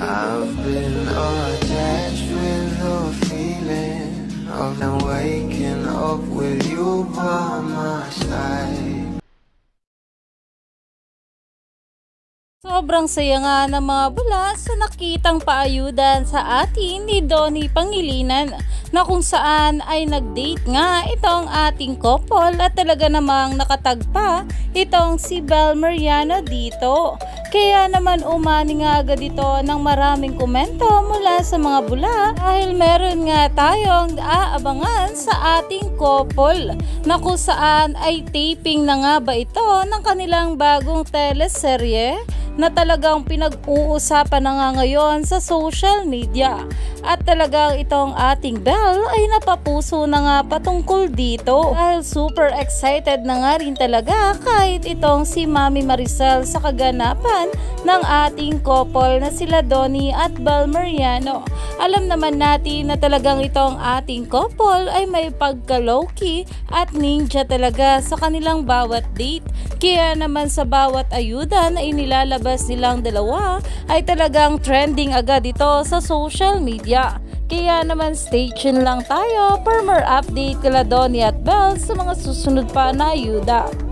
I've been attached with the feeling of now waking up with you by my side. Sobrang saya nga ng mga bula sa nakitang paayudan sa atin ni Donnie Pangilinan na kung saan ay nag-date nga itong ating couple at talaga namang nakatagpa itong si Bel Mariano dito. Kaya naman umani nga agad ito ng maraming komento mula sa mga bula. Dahil meron nga tayong aabangan sa ating couple na kung saan ay taping na nga ba ito ng kanilang bagong teleserye na talagang pinag-uusapan na nga ngayon sa social media. At talagang itong ating Belle ay napapuso na nga patungkol dito. Dahil super excited na nga rin talaga kahit itong si Mami Maricel sa kaganapan ng ating couple na sila Donnie at Belle Mariano. Alam naman natin na talagang itong ating couple ay may pagka-low-key at ninja talaga sa kanilang bawat date. Kaya naman sa bawat ayuda na inilalabas nilang dalawa ay talagang trending agad ito sa social media. Kaya naman stay tuned lang tayo for more update kala Donnie at Belle sa mga susunod pa na ayuda.